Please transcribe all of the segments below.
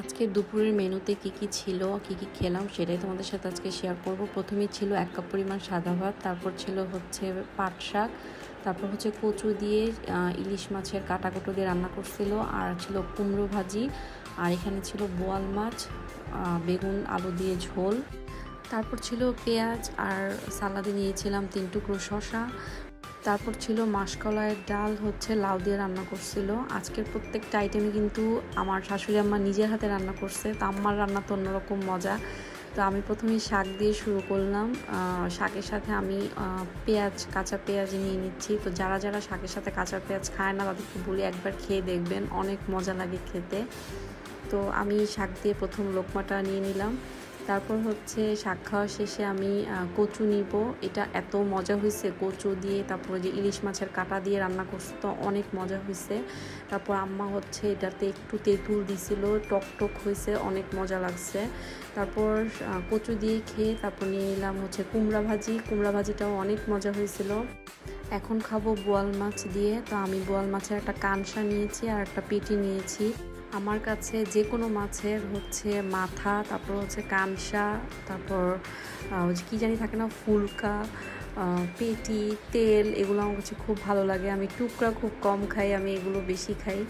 আজকের দুপুরের মেনুতে কি কি ছিল, কি কি খেলাম সেটাই তোমাদের সাথে আজকে শেয়ার করব। প্রথমেই ছিল এক কাপ পরিমাণ সাদা ভাত, তারপর ছিল হচ্ছে পাট শাক, তারপর হচ্ছে কচু দিয়ে ইলিশ মাছের কাটাকুটো দিয়ে রান্না করছিল, আর ছিল কুমড়ো ভাজি, আর এখানে ছিল বোয়াল মাছ বেগুন, আলু দিয়ে ঝোল। তারপর ছিল পেঁয়াজ, আর সালাদে নিয়েছিলাম তিন টুকরো শশা তারপর ছিল মাসকলাইয়ের ডাল, হচ্ছে লাউ দিয়ে রান্না করছিল। আজকের প্রত্যেকটা আইটেমই কিন্তু আমার শাশুড়ি আম্মা নিজের হাতে রান্না করছে, তো আম্মার রান্না তো অন্যরকম মজা। তো আমি প্রথমেই শাক দিয়ে শুরু করলাম। শাকের সাথে আমি পেঁয়াজ, কাঁচা পেঁয়াজ নিয়ে নিচ্ছি। তো যারা যারা শাকের সাথে কাঁচা পেঁয়াজ খায় না, তাদেরকে বলি একবার খেয়ে দেখবেন, অনেক মজা লাগে খেতে। তো আমি শাক দিয়ে প্রথম লোকমাটা নিয়ে নিলাম। তারপর হচ্ছে শাক খাওয়া শেষে আমি কচু নিব। এটা এত মজা হয়েছে কচু দিয়ে, তারপরে যে ইলিশ মাছের কাটা দিয়ে রান্না করছে তো অনেক মজা হয়েছে তারপর আম্মা হচ্ছে এটাতে একটু তেঁতুল দিছিল, টক টক হয়েছে অনেক মজা লাগছে। তারপর কচু দিয়ে খেয়ে তারপর নিয়ে নিলাম হচ্ছে কুমড়া ভাজি। কুমড়া ভাজিটাও অনেক মজা হয়েছিল এখন খাব বোয়াল মাছ দিয়ে। তো আমি বোয়াল মাছের একটা কানসা নিয়েছি আর একটা পেটি নিয়েছি। আমার কাছে যে কোনো মাছের হচ্ছে মাথা, তারপর হচ্ছে কানসা তারপর যে কী জানি থাকে না, ফুলকা পেটি, তেল, এগুলো আমার কাছে খুব ভালো লাগে। আমি টুকরা খুব কম খাই, আমি এগুলো বেশি খাই।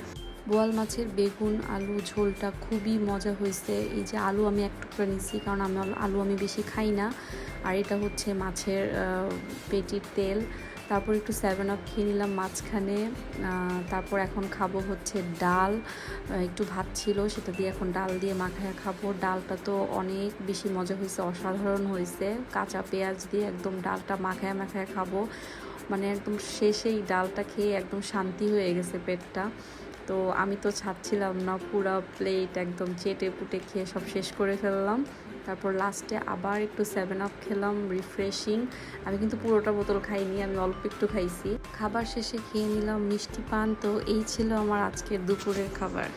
বোয়াল মাছের বেগুন, আলু, ঝোলটা খুবই মজা হয়েছে। এই যে আলু আমি এক টুকরা নিচ্ছি কারণ আমি আলু আমি বেশি খাই না। আর এটা হচ্ছে মাছের পেটির তেল। তারপর একটু সেভেন আপ খেয়ে নিলাম মাঝখানে। তারপর এখন খাব হচ্ছে ডাল। একটু ভাত ছিল, সেটা দিয়ে এখন ডাল দিয়ে মাখায় খাব। ডালটা তো অনেক বেশি মজা হয়েছে, অসাধারণ হয়েছে। কাঁচা পেঁয়াজ দিয়ে একদম ডালটা মাখায় মাখায় খাব। মানে একদম শেষেই ডালটা খেয়ে একদম শান্তি হয়ে গেছে পেটটা। তো আমি তো ছাড়ছিলাম না, পুরো প্লেট একদম চেটে পুটে খেয়ে সব শেষ করে ফেললাম। তারপর লাস্টে আবার একটু সেভেন আপ খেলাম রিফ্রেশিং আমি কিন্তু পুরোটা বোতল খাইনি, আমি অল্প একটু খাইছি। খাবার শেষে খেয়ে নিলাম মিষ্টি পান। তো এই ছিল আমার আজকের দুপুরের খাবার।